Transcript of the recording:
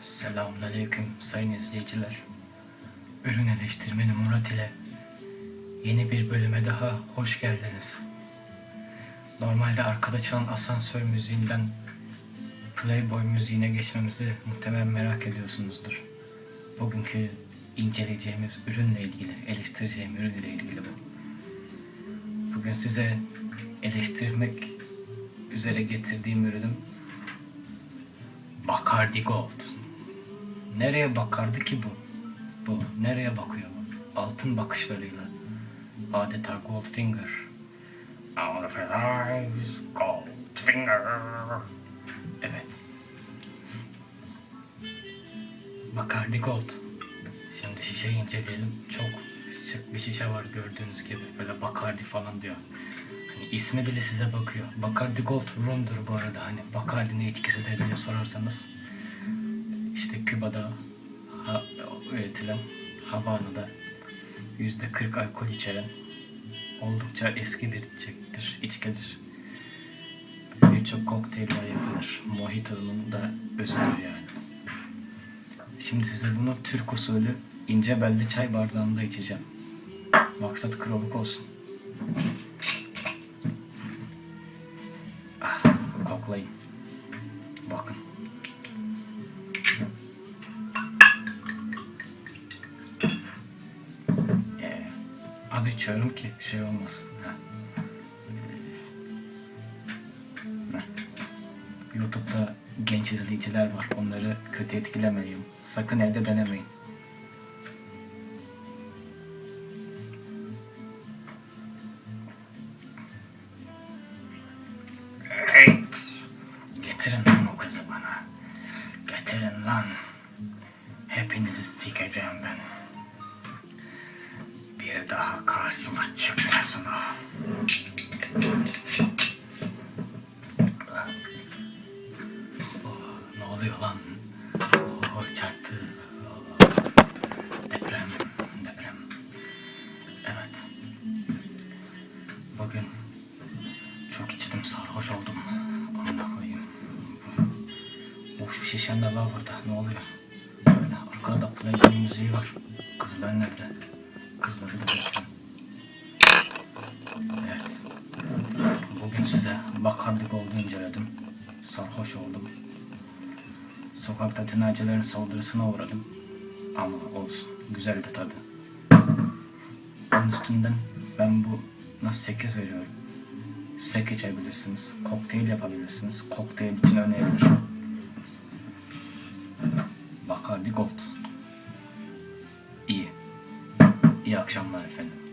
Selamünaleyküm sayın izleyiciler. Ürün eleştirmeni Murat ile yeni bir bölüme daha hoş geldiniz. Normalde arkada çalan asansör müziğinden Playboy müziğine geçmemizi muhtemelen merak ediyorsunuzdur. Bugünkü inceleyeceğimiz ürünle ilgili, eleştireceğim ürün ile ilgili bu. Bugün size eleştirmek üzere getirdiğim ürünüm Bacardi Gold. Nereye bakardı ki bu? Bu nereye bakıyor bu? Altın bakışlarıyla. Adeta Goldfinger. Out of his eyes, Goldfinger. Evet. Bacardi Gold. Şimdi şişeyi inceleyelim. Çok şık bir şişe var gördüğünüz gibi. Böyle Bacardi falan diyor. Hani ismi bile size bakıyor. Bacardi Gold Rum'dur bu arada. Hani Bacardi ne etkisidir diye sorarsanız. İşte Küba'da ha- üretilen Havana'da yüzde 40 alkol içeren oldukça eski bir içecektir, içkidir. Birçok kokteyller yapılır. Mojito'nun da özüdür yani. Şimdi size bunu Türk usulü ince belli çay bardağında içeceğim. Maksat krallık olsun. Ah, koklayın. Bakın. Az içiyorum ki şey olmasın. Ha. Ee, ha. YouTube'da genç izleyiciler var. Onları kötü etkilemeyin. Sakın evde denemeyin. Getirin lan o kızı bana. Getirin lan. Hepinizi sikeceğim ben. Bir daha karşıma çıkmasın o. Oh, ne oluyor lan? Oh, çarptı. Deprem, deprem. Evet. Bugün çok içtim, sarhoş oldum. Amına koyayım. Boş bir şişem de var burada. Ne oluyor? Arkada da Playboy müziği var. Kızlar nerede? Evet. Bugün size Bacardi Gold'u inceledim. Sarhoş oldum. Sokakta tinercilerin saldırısına uğradım. Ama olsun. Güzeldi tadı. Onun üstünden ben bu nasıl 8 veriyorum. Sek içebilirsiniz. Kokteyl yapabilirsiniz. Kokteyl için önerilir. Bacardi Gold. İyi akşamlar efendim.